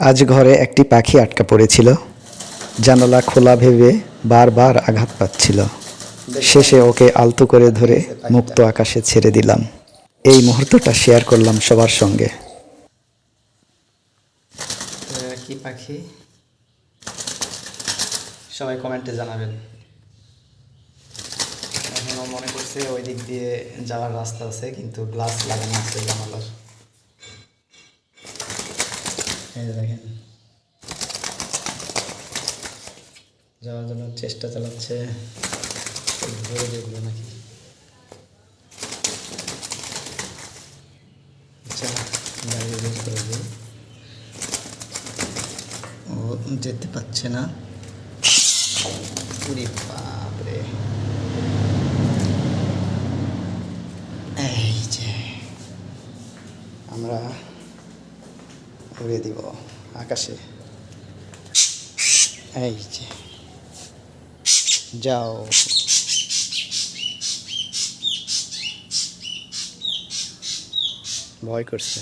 আজ ঘরে একটি পাখি আটকা পড়েছিল। জানালা খোলা ভেবে বারবার আঘাত পাচ্ছিল। শেষে ওকে আলতো করে ধরে মুক্ত আকাশে ছেড়ে দিলাম। এই মুহূর্তটা শেয়ার করলাম সবার সঙ্গে। কি পাখি? সবাই কমেন্টে জানাবেন। মনে করছে ওই দিক দিয়ে যাওয়ার রাস্তা আছে, কিন্তু গ্লাস লাগানো আছে জানালার। এই দেখেন। যাওয়ার জন্য চেষ্টা চালাচ্ছে। ধরে দেখল নাকি? আচ্ছা ও যেতে পারছে না। উরি বাপরে। এই যে, আমরা উড়ে দিব আকাশে। এই যে। যাও। ভয় করছে।